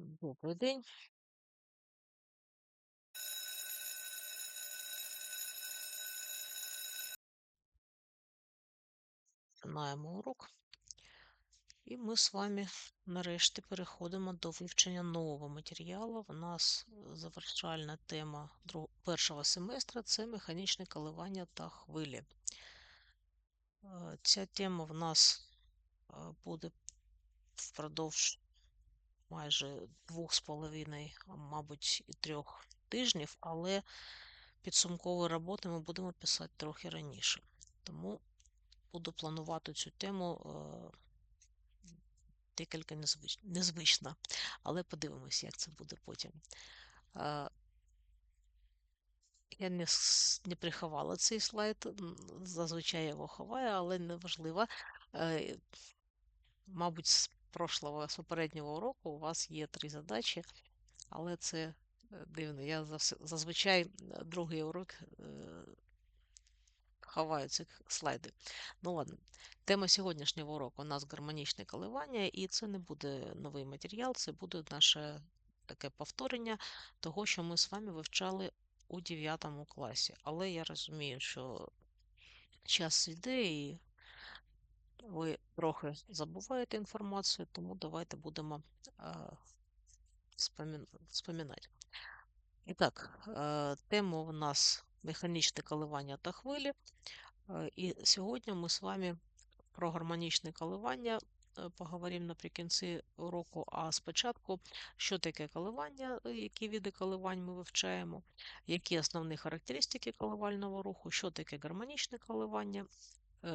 Добрий день. Починаємо урок. І ми з вами нарешті переходимо до вивчення нового матеріалу. У нас е, завершальна тема першого семестра це механічне коливання та хвилі. Е, Ця тема в нас е, буде впродовж майже двох з половиною, мабуть, і трьох тижнів, але підсумкові роботи ми будемо писати трохи раніше. Тому буду планувати цю тему е, декілька незвич... незвично, але подивимось, як це буде потім. Е, Я не, не приховала цей слайд, зазвичай я його ховаю, але неважливо. Е, Мабуть, прошлого, з попереднього уроку у вас є три задачі, але це е, дивно. Я зазвичай е, другий урок е, ховаю ці слайди. Ну ладно. Тема сьогоднішнього уроку у нас гармонічне коливання, і це не буде новий матеріал, це буде наше таке повторення того, що ми з вами вивчали у 9 класі. Але я розумію, що час йде і ви трохи забуваєте інформацію, тому давайте будемо е, спомін- споминати. І так, е, тема у нас механічне коливання та хвилі. Е, І сьогодні ми з вами про гармонічне коливання поговоримо наприкінці уроку. А спочатку, що таке коливання, які види коливань ми вивчаємо, які основні характеристики коливального руху, що таке гармонічне коливання,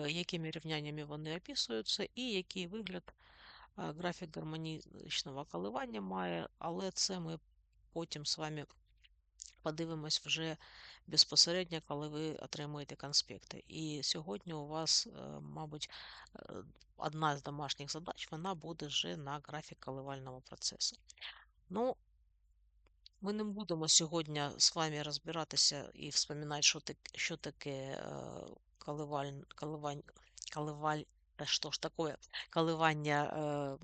якими рівняннями вони описуються, і який вигляд графік гармонічного коливання має, але це ми потім з вами подивимось вже безпосередньо, коли ви отримуєте конспекти. І сьогодні у вас, е, мабуть, е, одна з домашніх задач вона буде вже на графік коливального процесу. Ну, ми не будемо сьогодні з вами розбиратися і вспоминати, що таке, що таке е, коливаль, коливань, коливаль, що ж таке, коливання е,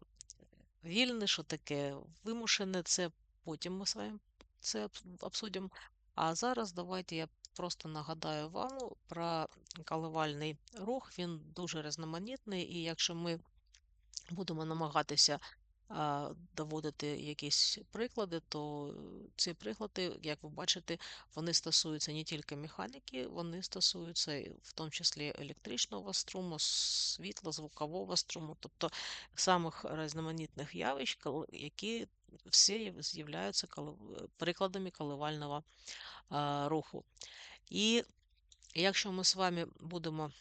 вільне, що таке вимушене, це потім ми з вами це обсудимо. А зараз давайте я просто нагадаю вам про коливальний рух. Він дуже різноманітний, і якщо ми будемо намагатися доводити якісь приклади, то е, ці приклади, як ви бачите, вони стосуються не тільки механіки, вони стосуються в тому числі електричного струму, світла, звукового струму, тобто самих різноманітних явищ, які всі з'являються прикладами коливального руху. І якщо ми з вами будемо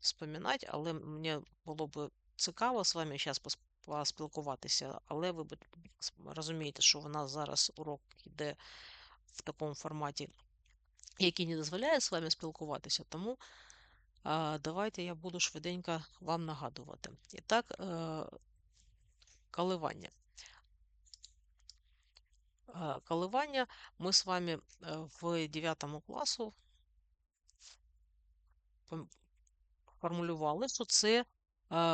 споминати, але мені було б цікаво з вами зараз поспілкуватися, але ви розумієте, що у нас зараз урок йде в такому форматі, який не дозволяє з вами спілкуватися, тому давайте я буду швиденько вам нагадувати. І так, е, коливання. Е, Коливання ми з вами е, в 9 класу формулювали, що це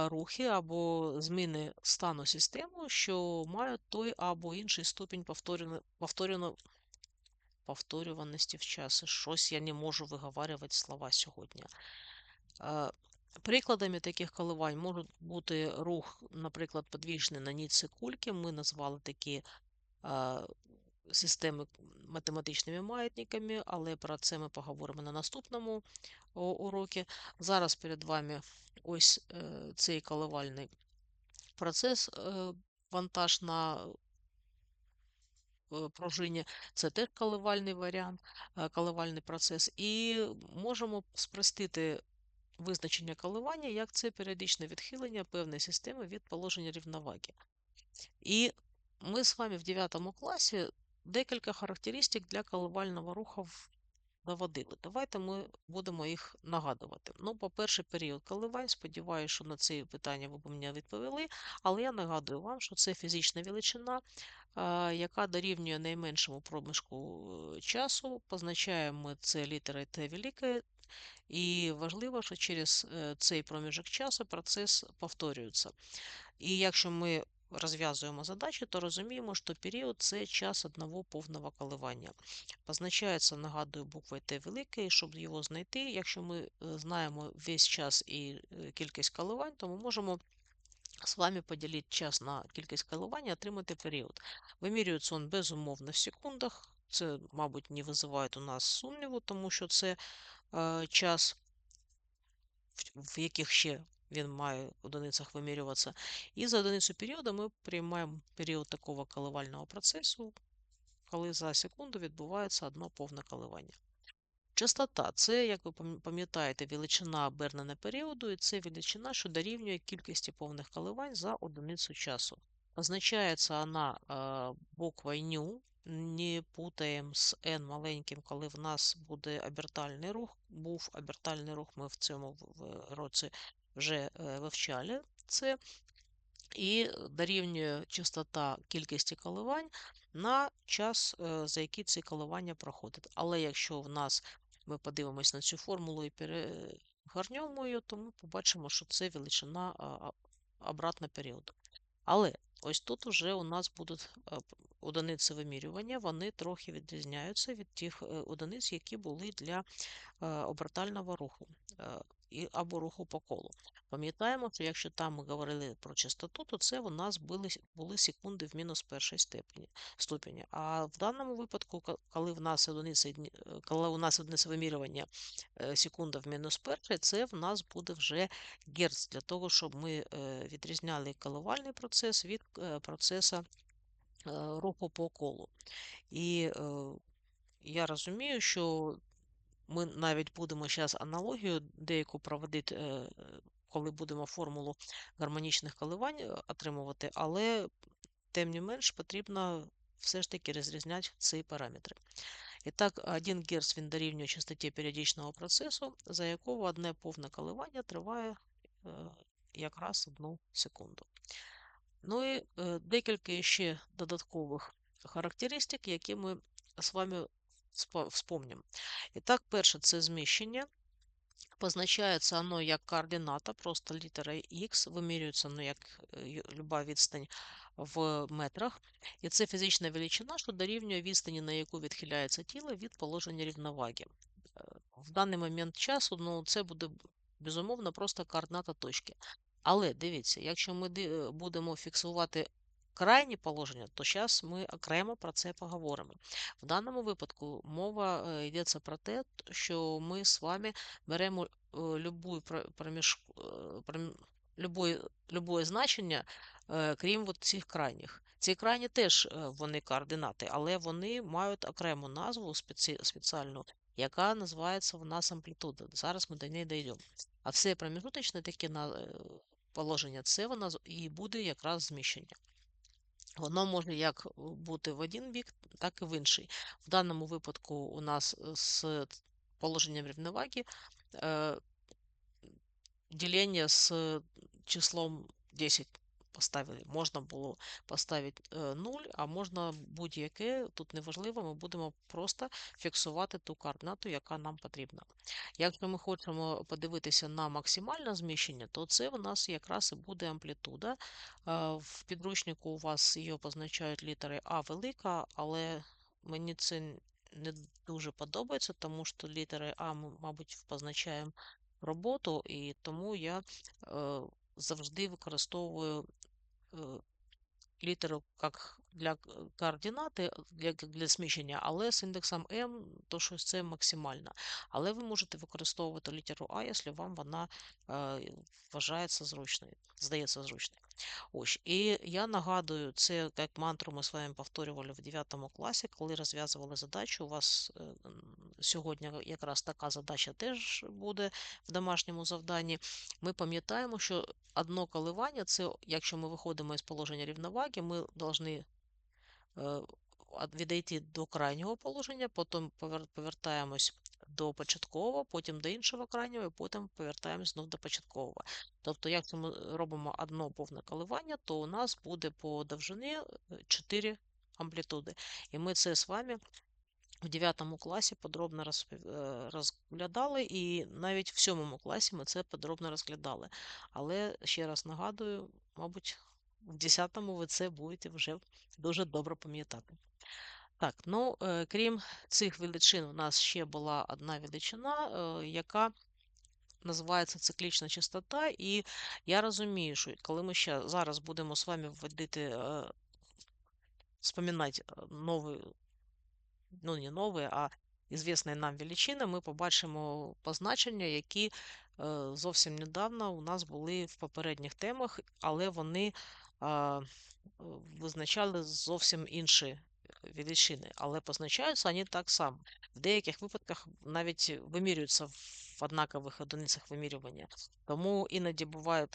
рухи або зміни стану системи, що мають той або інший ступінь повторювано- повторювано- повторюваності в часі. Щось я не можу виговарювати слова сьогодні. Прикладами таких коливань можуть бути рух, наприклад, подвіжний на нітці кульки. Ми назвали такі системи математичними маятниками, але про це ми поговоримо на наступному уроці. Зараз перед вами ось е, цей коливальний процес, е, вантаж на е, пружині. Це теж коливальний варіант, коливальний процес. І можемо спростити визначення коливання, як це періодичне відхилення певної системи від положення рівноваги. І ми з вами в 9 класі декілька характеристик для коливального руху доводили. Давайте ми будемо їх нагадувати. Ну, по-перше, період коливань. Сподіваюся, що на це питання ви б мені відповіли. Але я нагадую вам, що це фізична величина, яка дорівнює найменшому проміжку е, часу. Позначаємо ми це літерою Т велике. І важливо, що через е, цей проміжок часу процес повторюється. І якщо ми розв'язуємо задачі, то розуміємо, що період це час одного повного коливання. Позначається, нагадую, буквою Т велике, щоб його знайти, якщо ми е, знаємо весь час і е, кількість коливань, то ми можемо з вами поділити час на кількість коливань і отримати період. Вимірюється він безумовно в секундах. Це, мабуть, не визиває у нас сумніву, тому що це е, час, в яких ще він має в одиницях вимірюватися. І за одиницю періоду ми приймаємо період такого коливального процесу, коли за секунду відбувається одно повне коливання. Частота це, як ви пам'ятаєте, величина обернена періоду, і це величина, що дорівнює кількості повних коливань за одиницю часу. Позначається вона е, буквою ню, не путаємо з n маленьким, коли в нас буде обертальний рух. Був обертальний рух, ми в цьому році вже е, вивчали це. І дорівнює частота кількості коливань на час, е, за який ці коливання проходять. Але якщо в нас ми подивимось на цю формулу і перегорнемо її, то ми побачимо, що це величина обратна періоду. Але ось тут вже у нас будуть одиниці вимірювання, вони трохи відрізняються від тих е, одиниць, які були для е, обертального руху або руху по колу. Пам'ятаємо, що якщо там ми говорили про частоту, то це у нас були були секунди в мінус першій степені, ступені. А в даному випадку, коли в нас одиниця, е, коли у нас одиниця вимірювання е, секунда в мінус першій, це в нас буде вже герц, для того, щоб ми е, відрізняли коливальний процес від процесу руху по колу. І я розумію, що ми навіть будемо зараз аналогію деяку проводити, е, коли будемо формулу гармонічних коливань е, отримувати, але, тим не менш, потрібно все ж таки розрізняти ці параметри. І так, 1 Гц він дорівнює частоті періодичного процесу, за якого одне повне коливання триває е, якраз одну секунду. Ну і декілька ще додаткових характеристик, які ми з вами вспомним. І так, перше це зміщення. Позначається воно як координата, просто літера Х, вимірюється воно як е, люба відстань в метрах. І це фізична величина, що дорівнює відстані, на яку відхиляється тіло від положення рівноваги. Е, в даний момент часу ну, це буде, безумовно, просто координата точки. Але дивіться, якщо ми будемо фіксувати крайні положення, то зараз ми окремо про це поговоримо. В даному випадку мова е, йдеться про те, що ми з вами беремо е, любую проміж, е, любое, любое значення, крім от цих крайніх. Ці крайні теж вони координати, але вони мають окрему назву спеці, спеціальну, яка називається в нас амплітуда. Зараз ми до неї дійдемо. А все проміжуточне таке положення, це вона і буде якраз зміщення. Воно може як е, бути в один бік, так і в інший. В даному випадку у нас е, з положенням рівноваги е, ділення з числом 10 поставили. Можна було поставити 0, а можна будь-яке, тут неважливо, ми будемо просто фіксувати ту координату, яка нам потрібна. Якщо ми хочемо подивитися на максимальне зміщення, то це у нас якраз і буде амплітуда. В підручнику у вас її позначають літери А велика, але мені це не дуже подобається, тому що літери А ми, мабуть, позначаємо роботу, і тому я е, завжди використовую літеру як для координати, для для зміщення, але з індексом m, то щось це максимально. Але ви можете використовувати літеру А, якщо вам вона е, вважається зручною, здається зручною. Ось, І я нагадую, це як мантру ми з вами повторювали в 9 класі, коли розв'язували задачу. У вас е, сьогодні якраз така задача теж буде в домашньому завданні. Ми пам'ятаємо, що одно коливання це, якщо ми виходимо із положення рівноваги, ми повинні е, відійти до крайнього положення, потім повертаємось до початкового, потім до іншого крайнього, і потім повертаємось знову до початкового. Тобто, якщо ми робимо одно повне коливання, то у нас буде по довжині 4 е, амплітуди. І ми це з вами в 9 класі подробно розглядали, і навіть в 7 класі ми це подробно розглядали. Але ще раз нагадую, мабуть, в 10-му ви це будете вже дуже добре пам'ятати. Так, ну, е, крім цих величин, у нас ще була одна величина, е, яка називається циклічна частота. І я розумію, що коли ми ще зараз будемо з вами вводити, е, вспоминати новий, ну не нові, а ізвісні нам величини, ми побачимо позначення, які е, зовсім недавно у нас були в попередніх темах, але вони визначали зовсім інші величини, але позначаються вони так само. В деяких випадках навіть вимірюються в однакових одиницях вимірювання. Тому іноді буває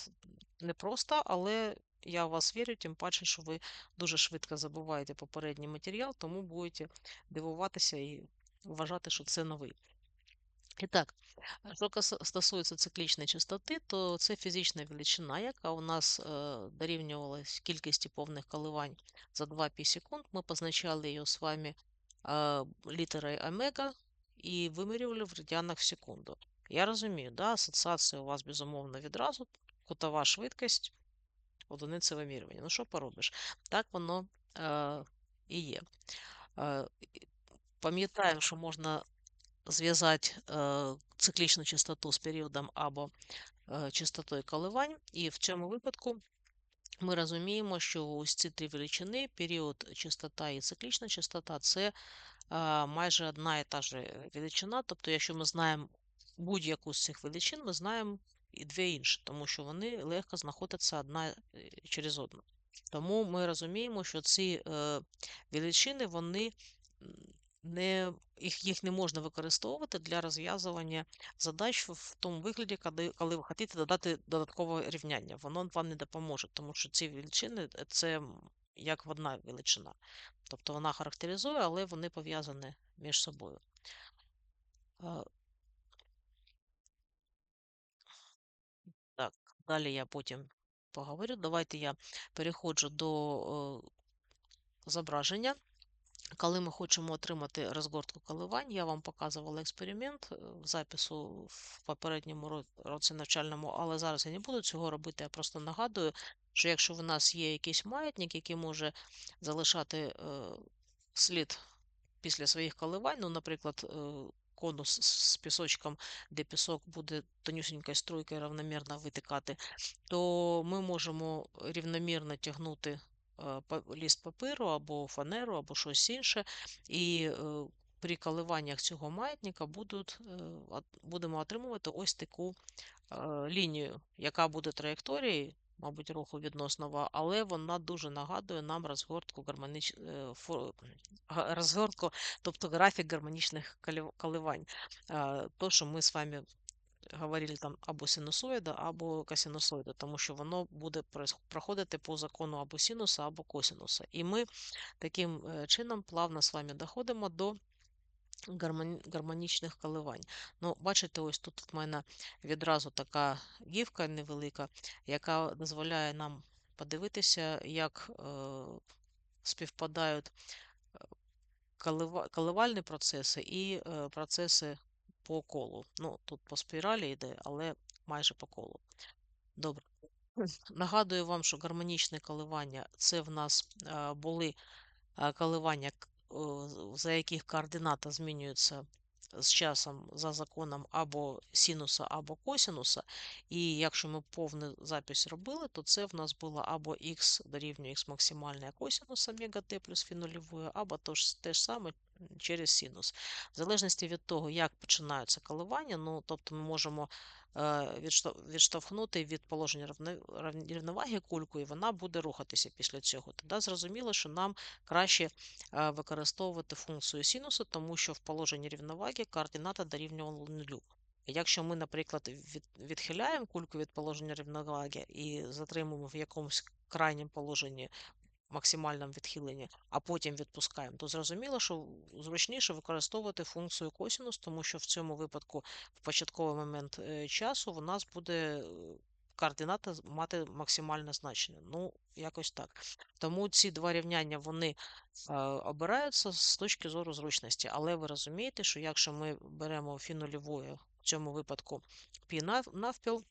непросто, але я в вас вірю, тим паче, що ви дуже швидко забуваєте попередній матеріал, тому будете дивуватися і вважати, що це новий. І так, що стосується циклічної частоти, то це фізична величина, яка у нас е, дорівнювалась кількості повних коливань за 2 пі секунд. Ми позначали її з вами е, літерою омега і вимірювали в радіанах в секунду. Я розумію, да, асоціація у вас безумовно відразу, кутова швидкість, одиниця вимірювання. Ну, що поробиш? Так воно е, і є. Е, Пам'ятаємо, що можна зв'язати е, циклічну частоту з періодом або е, частотою коливань, і в цьому випадку ми розуміємо, що ось ці три величини, період, частота і циклічна частота це е, майже одна і та ж величина. Тобто, якщо ми знаємо будь-яку з цих величин, ми знаємо і дві інші, тому що вони легко знаходяться одна е, через одну. Тому ми розуміємо, що ці е, величини, вони не, їх, їх не можна використовувати для розв'язування задач в тому вигляді, коли, коли ви хочете додати додаткове рівняння. Воно вам не допоможе, тому що ці величини е, це як одна величина. Тобто вона характеризує, але вони пов'язані між собою. Так, далі я потім поговорю. Давайте я переходжу до зображення. Коли ми хочемо отримати розгортку коливань, я вам показувала експеримент е, в запису в попередньому році навчальному, але зараз я не буду цього робити. Я просто нагадую, що якщо в нас є якийсь маятник, який може залишати е, слід після своїх коливань, ну, наприклад, е, конус з пісочком, де пісок буде тонюсенькою струйкою равномірно витикати, то ми можемо рівномірно тягнути Е, ліст паперу або фанеру, або щось інше, і е, при коливаннях цього маятника будемо отримувати ось таку лінію, яка буде траєкторією, мабуть, руху відноснова, але вона дуже нагадує нам розгортку гармонич... розгортку, тобто графік гармонічних коливань. То, що ми з вами говорили там або синусоїда, або косинусоїда, тому що воно буде проходити по закону або синуса, або косинуса. І ми таким э, чином плавно з вами доходимо до гармонічних коливань. Ну, Бачите, ось тут в мене відразу така гівка невелика, яка дозволяє нам подивитися, як е, співпадають коливальні процеси і е, процеси по колу. Ну, тут по спіралі йде, але майже по колу. Добре. Нагадую вам, що гармонічне коливання це в нас були коливання, за яких координата змінюється з часом за законом або синуса, або косинуса. І якщо ми повну запись робили, то це в нас було або х дорівнює х максимальне косинус омега t плюс фі нульової, або те ж саме через синус. В залежності від того, як починаються коливання, ну, тобто ми можемо е, відштовхнути від положення рівноваги кульку, і вона буде рухатися після цього. Тоді зрозуміло, що нам краще е, використовувати функцію синусу, тому що в положенні рівноваги координата дорівнювала нулю. Якщо ми, наприклад, відхиляємо кульку від положення рівноваги і затримуємо в якомусь крайньому положенні максимальному відхиленні, а потім відпускаємо, то зрозуміло, що зручніше використовувати функцію косінус, тому що в цьому випадку в початковий момент е, часу у нас буде е, координата мати максимальне значення. Ну, якось так. Тому ці два рівняння вони е, обираються з точки зору зручності. Але ви розумієте, що якщо ми беремо фі нульовою, в цьому випадку пі навпіл,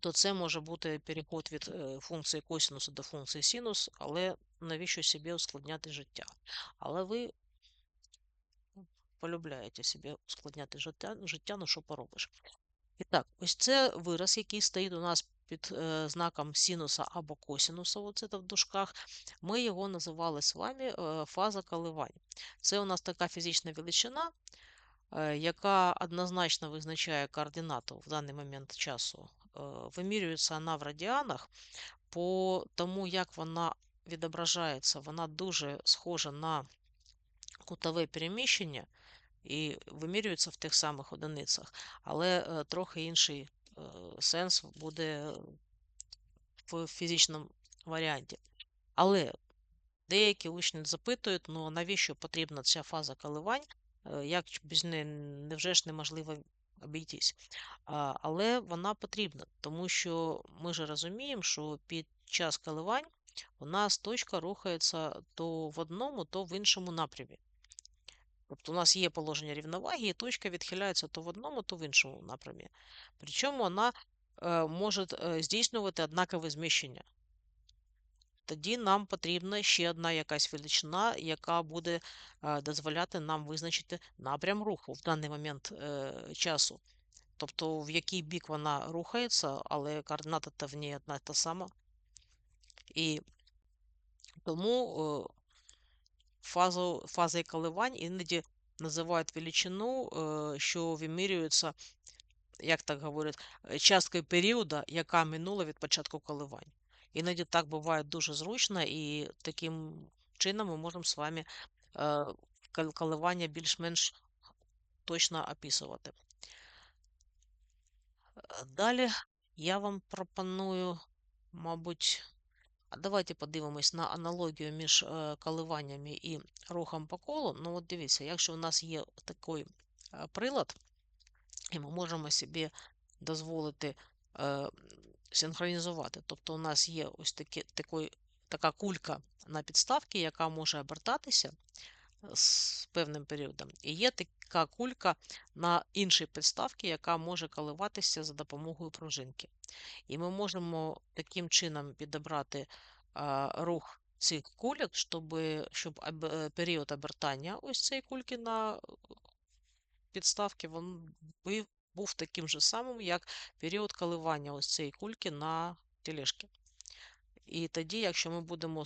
то це може бути переход від е, функції косінусу до функції синус, але навіщо собі ускладняти життя? Але ви полюбляєте собі ускладняти життя, життя, ну що поробиш. І так, ось це вираз, який стоїть у нас під е, знаком синуса або косінуса, оце в дужках, ми його називали з вами е, фаза коливань. Це у нас така фізична величина, яка однозначно визначає координату в даний момент часу. Е, вимірюється вона в радіанах, по тому, як вона відображається, вона дуже схожа на кутове переміщення і вимірюється в тих самих одиницях, але е, трохи інший е, сенс буде в фізичному варіанті. Але деякі учні запитують, ну навіщо потрібна ця фаза коливань, е, як без неї невже ж неможливо обійтись. Але вона потрібна, тому що ми ж розуміємо, що під час коливань у нас точка рухається то в одному, то в іншому напрямі. Тобто у нас є положення рівноваги, і точка відхиляється то в одному, то в іншому напрямі. Причому вона е, може е, здійснювати однакове зміщення. Тоді нам потрібна ще одна якась величина, яка буде е, дозволяти нам визначити напрям руху в даний момент е, часу. Тобто, в який бік вона рухається, але координата та в ній одна та сама. І тому фазу, фазою коливань іноді називають величину, е, що вимірюється, як так говорять, е, часткою періоду, яка минула від початку коливань. Іноді так буває дуже зручно, і таким чином ми можемо з вами е, коливання більш-менш точно описувати. Далі я вам пропоную, мабуть, давайте подивимось на аналогію між е, коливаннями і рухом по колу. Ну, от дивіться, якщо у нас є такий е, прилад, і ми можемо собі дозволити синхронізувати. Тобто у нас є ось такі, такий, така кулька на підставці, яка може обертатися з певним періодом. І є така кулька на іншій підставці, яка може коливатися за допомогою пружинки. І ми можемо таким чином підібрати а, рух цих кульок, щоб щоб е, період обертання ось цієї кульки на підставці він таким же самим, як період коливання ось цієї кульки на тележці. І тоді, якщо ми будемо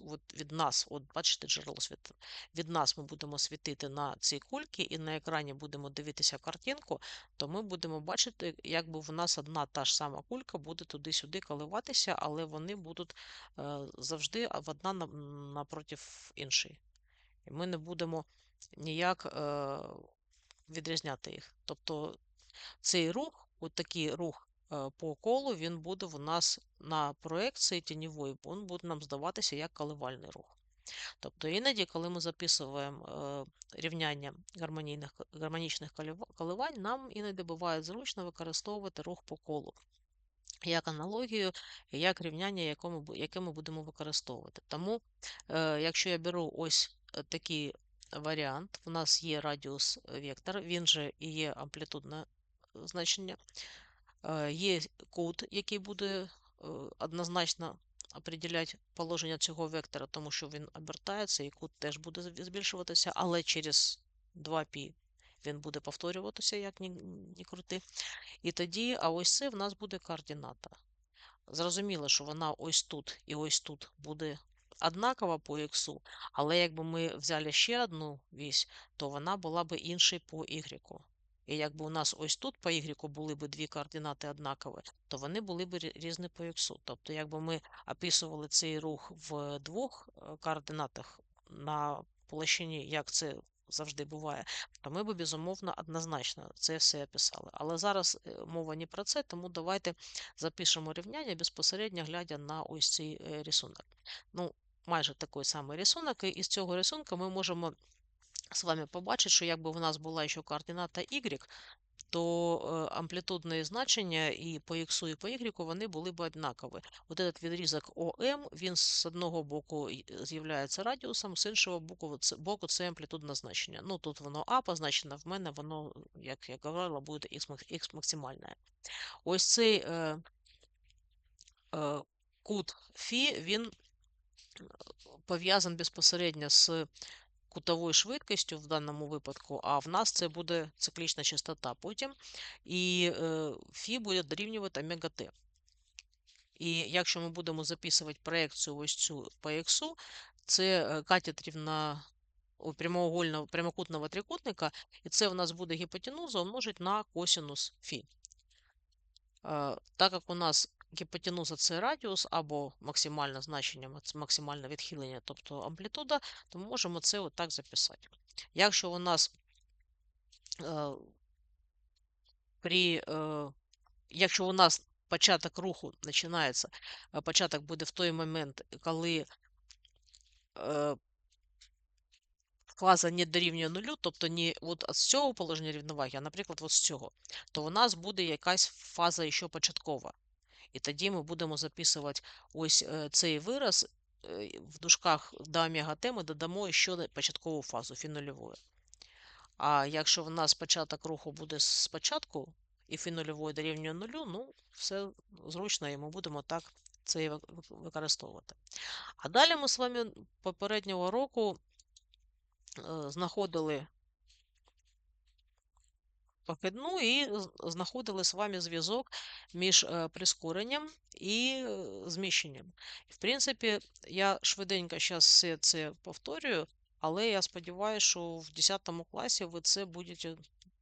от від нас, от бачите, джерело світла, від нас ми будемо світити на ці кульки, і на екрані будемо дивитися картинку, то ми будемо бачити, якби в нас одна та ж сама кулька буде туди-сюди коливатися, але вони будуть е, завжди одна напроти іншої. І ми не будемо ніяк е, відрізняти їх. Тобто цей рух, от такий рух Е, по колу він буде в нас на проекції тіньової, він буде нам здаватися як коливальний рух. Тобто іноді, коли ми записуємо е, рівняння гармонічних коливань, нам іноді буває зручно використовувати рух по колу. Як аналогію, як рівняння, яке ми будемо використовувати. Тому, е, якщо я беру ось такий варіант, у нас є радіус вектор, він же і є амплітудне значення. Е, є код, який буде е, однозначно определяти положення цього вектора, тому що він обертається, і кут теж буде збільшуватися, але через 2π він буде повторюватися, як ні, ні крути. І тоді, а ось це в нас буде координата. Зрозуміло, що вона ось тут і ось тут буде однакова по х, але якби ми взяли ще одну вісь, то вона була б іншою по y. І якби у нас ось тут по y були б дві координати однакові, то вони були б різні по x. Тобто, якби ми описували цей рух в двох е, координатах на площині, як це завжди буває, то ми б, безумовно, однозначно це все описали. Але зараз е, мова не про це, тому давайте запишемо рівняння безпосередньо глядя на ось цей е, рисунок. Ну, Майже такий самий рисунок, і з цього рисунку ми можемо з вами побачить, що якби в нас була ще координата y, то э, амплітудне значення і по x, і по y вони були б однакові. От этот відрізок ОМ, він з одного боку з'являється радіусом, з іншого боку це, боку це амплітудне значення. Ну, Тут воно А позначено, в мене воно, як я говорила, буде x максимальне. Ось цей е, е, кут Фі він пов'язаний безпосередньо з кутовою швидкістю в даному випадку, а в нас це буде циклічна частота потім, і е, Фі буде дорівнювати омега Т. І якщо ми будемо записувати проекцію ось цю по іксу, це е, катетрівна прямоугольного прямокутного трикутника, і це у нас буде гіпотенуза умножить на косинус фі. Е, Так як у нас гіпотенуза це радіус або максимальне значення, максимальне відхилення, тобто амплітуда, то ми можемо це отак записати. Якщо у нас е, при, е, якщо у нас початок руху починається, е, початок буде в той момент, коли е, фаза не дорівнює нулю, тобто не от з цього положення рівноваги, а, наприклад, от з цього, то у нас буде якась фаза ще початкова. І тоді ми будемо записувати ось е, цей вираз е, в дужках до омега Т ми додамо ще початкову фазу фі нульової. А якщо в нас початок руху буде спочатку і фі дорівнює нулю, ну, все зручно, і ми будемо так це використовувати. А далі ми з вами попереднього року е, знаходили похідну і знаходили з вами зв'язок між е, прискоренням і е, зміщенням. В принципі, я швиденько зараз все це повторюю, але я сподіваюся, що в 10 класі ви це будете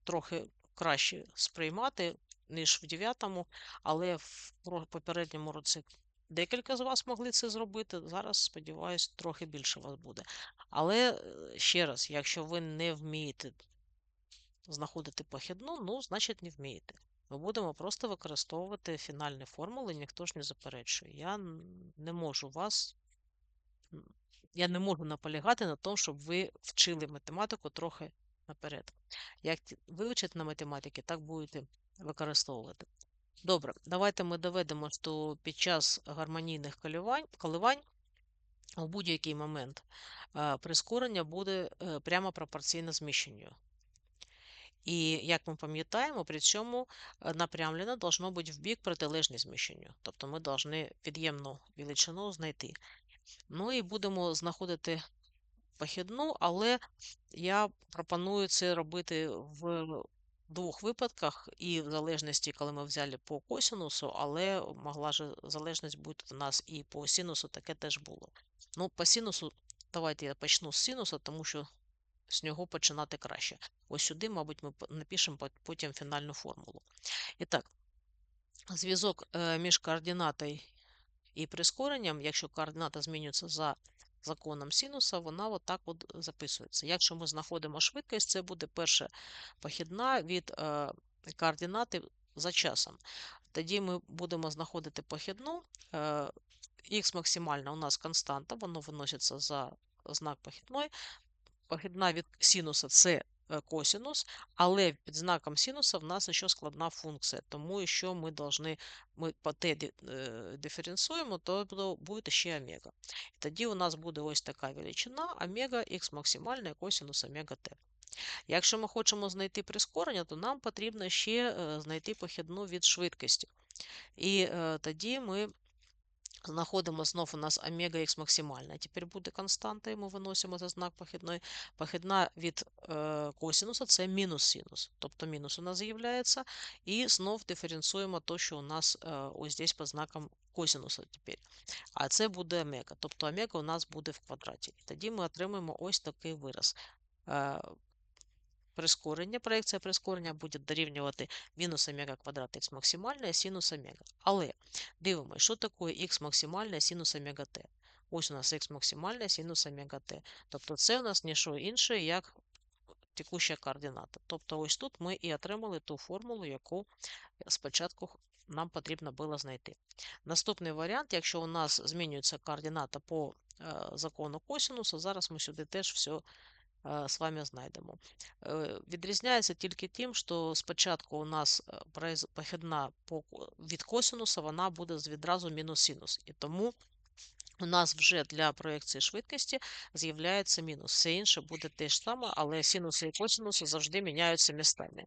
трохи краще сприймати, ніж в 9, але в попередньому році декілька з вас могли це зробити. Зараз, сподіваюся, трохи більше вас буде. Але е, ще раз, якщо ви не вмієте знаходити похідну, ну, значить, не вмієте. Ми будемо просто використовувати фінальні формули, ніхто ж не заперечує. Я не можу вас, я не можу наполягати на тому, щоб ви вчили математику трохи наперед. Як вивчите на математиці, так будете використовувати. Добре, давайте ми доведемо, що під час гармонійних коливань, у будь-який момент е, прискорення буде е, прямо пропорційно зміщенню. І, як ми пам'ятаємо, при цьому е, напрямлено должно бути в бік протилежне зміщенню. Тобто ми повинні від'ємну величину знайти. Ну і будемо знаходити похідну, але я пропоную це робити в двох випадках, і в залежності, коли ми взяли по косинусу, але могла ж залежність бути в нас і по синусу, таке теж було. Ну, по синусу, давайте я почну з синуса, тому що з нього починати краще. Ось сюди, мабуть, ми напишемо потім фінальну формулу. І так, зв'язок е, між координатою і прискоренням, якщо координата змінюється за законом синуса, вона отак от записується. Якщо ми знаходимо швидкість, це буде перша похідна від е, координати за часом. Тоді ми будемо знаходити похідну. Х е, максимальна у нас константа, воно виноситься за знак похідної похідна від синуса це е, косинус, але під знаком синуса в нас ще складна функція, тому що ми должны, ми по t е, диференціюємо, то буде ще омега. І тоді у нас буде ось така величина омега х максимальна косинус омега t. Якщо ми хочемо знайти прискорення, то нам потрібно ще е, знайти похідну від швидкості. І тоді ми Знаходимо знов у нас омега х максимальна. Тепер буде константа, і ми виносимо за знак похідної. Похідна від е, косинуса це мінус синус. Тобто мінус у нас з'являється. І знов диференціюємо то, що у нас е, ось здесь по знаком косинуса тепер. А це буде омега. Тобто омега у нас буде в квадраті. І тоді ми отримаємо ось такий вираз. Прискорення, проекція прискорення буде дорівнювати мінус омега квадрат х максимальне синус омега. Але дивимося, що таке х максимальне синус омега t. Ось у нас х максимальне синус омега t. Тобто це у нас не що інше, як текуща координата. Тобто ось тут ми і отримали ту формулу, яку спочатку нам потрібно було знайти. Наступний варіант, якщо у нас змінюється координата по е, закону косинусу, зараз ми сюди теж все з вами знайдемо. Э, відрізняється тільки тим, що спочатку у нас э, похідна від косинуса, вона буде відразу мінус синус. І тому у нас вже для проєкції швидкості з'являється мінус. Все інше буде те ж саме, але синуси і косинуси завжди міняються містами.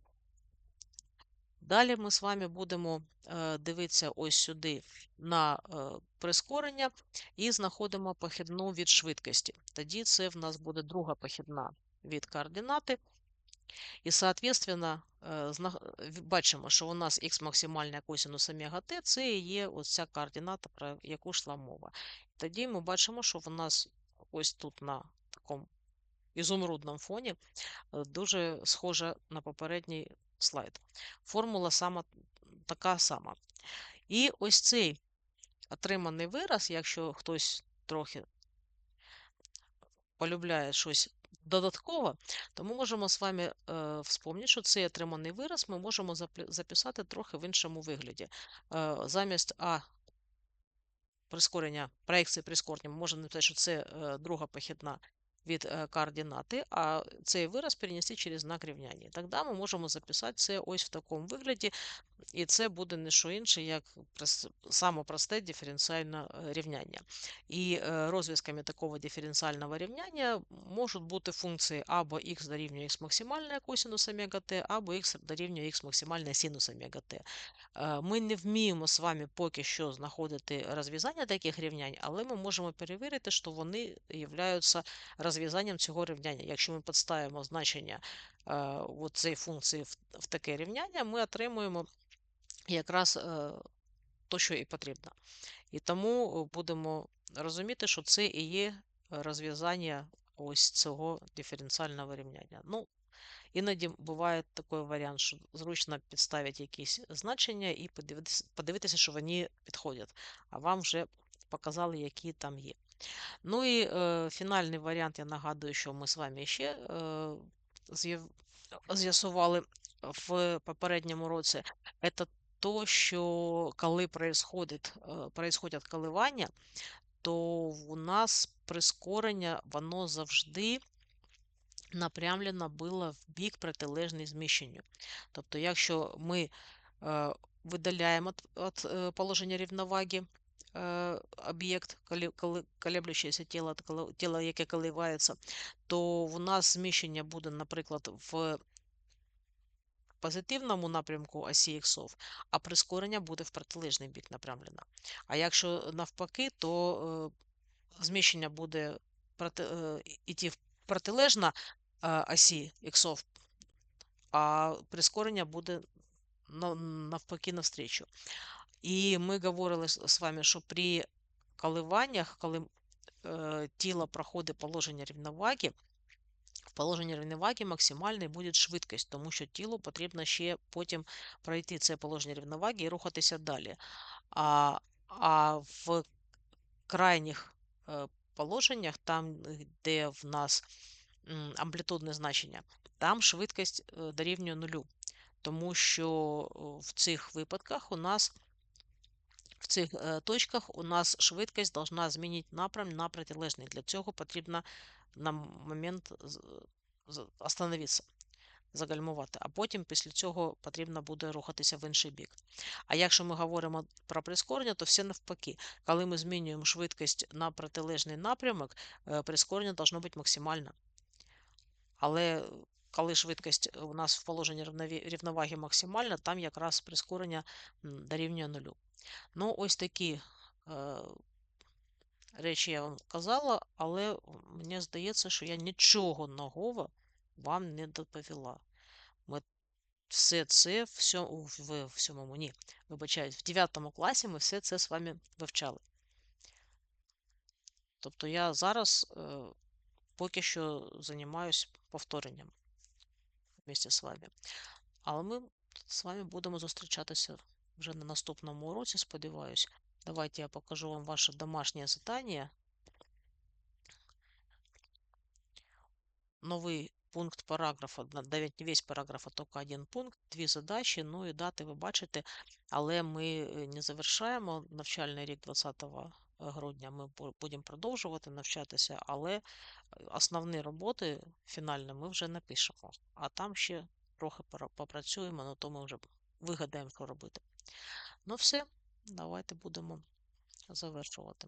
Далі ми з вами будемо е, дивитися ось сюди на е, прискорення і знаходимо похідну від швидкості. Тоді це в нас буде друга похідна від координати. І, соответственно, е, бачимо, що у нас х максимальна косинус омега t це і є ось ця координата, про яку йшла мова. Тоді ми бачимо, що в нас ось тут на такому ізумрудному фоні дуже схожа на попередній слайд. Формула сама така сама. І ось цей отриманий вираз, якщо хтось трохи полюбляє щось додатково, то ми можемо з вами е, вспомнити, що цей отриманий вираз ми можемо записати трохи в іншому вигляді. Е, замість А прискорення, проекції прискорення, ми можемо написати, що це е, друга похідна від е, координати, а цей вираз перенести через знак рівняння. Тоді ми можемо записати це ось в такому вигляді, і це буде не що інше, як саме просте диференціальне е, рівняння. І е, розв'язками такого диференціального рівняння можуть бути функції або х дорівнює х максимальне косинус омега t, або х дорівнює х максимальне синус омега t. Ми не вміємо з вами поки що знаходити розв'язання таких рівнянь, але ми можемо перевірити, що вони являються розв'язанням цього рівняння. Якщо ми підставимо значення цієї функції в таке рівняння, ми отримуємо якраз то, що і потрібно. І тому будемо розуміти, що це і є розв'язання ось цього диференціального рівняння. Ну, Іноді буває такий варіант, що зручно підставити якісь значення і подивитися, що вони підходять, а вам вже показали, які там є. Ну і е, фінальний варіант, я нагадую, що ми з вами ще е, з'ясували в попередньому році, це то, що коли происходить, е, коливання, то у нас прискорення, воно завжди напрямлено було в бік протилежний зміщенню. Тобто, якщо ми е, видаляємо від е, положення рівноваги е, об'єкт, колеблющееся тіло, тіло, яке коливається, то у нас зміщення буде, наприклад, в позитивному напрямку осі іксов, а прискорення буде в протилежний бік напрямлено. А якщо навпаки, то зміщення буде йти протилежно осі іксов, а прискорення буде навпаки навстрічу. І ми говорили з вами, що при коливаннях, коли е, тіло проходить положення рівноваги, в положенні рівноваги максимальною буде швидкість, тому що тілу потрібно ще потім пройти це положення рівноваги і рухатися далі. А а в крайніх е, положеннях, там, де в нас амплітудне значення, там швидкість е, дорівнює нулю. Тому що в цих випадках у нас в цих е, точках у нас швидкість должна змінити напрям на протилежний. Для цього потрібно на момент остановитися, загальмувати, а потім після цього потрібно буде рухатися в інший бік. А якщо ми говоримо про прискорення, то все навпаки. Коли ми змінюємо швидкість на протилежний напрямок, е, прискорення должно бути максимальне. Але коли швидкість у нас в положенні рівноваги максимальна, там якраз прискорення дорівнює нулю. Ну, ось такі е, речі я вам казала, але мені здається, що я нічого нового вам не доповіла. Ми все це в всьому, ні, вибачаюсь, в 9 класі ми все це з вами вивчали. Тобто я зараз е, поки що займаюся повторенням вместе з вами. Але ми з вами будемо зустрічатися вже на наступному уроці, сподіваюся. Давайте я покажу вам ваше домашнее задание. Новий пункт параграфа, навіть не весь параграф, а тільки один пункт, дві задачі, ну і дати ви бачите, але ми е, не завершаємо навчальний рік 20 грудня. Ми будемо продовжувати навчатися, але основні роботи фінальні ми вже напишемо. А там ще трохи попрацюємо, на то ми вже вигадаємо, що робити. Ну все, давайте будемо завершувати.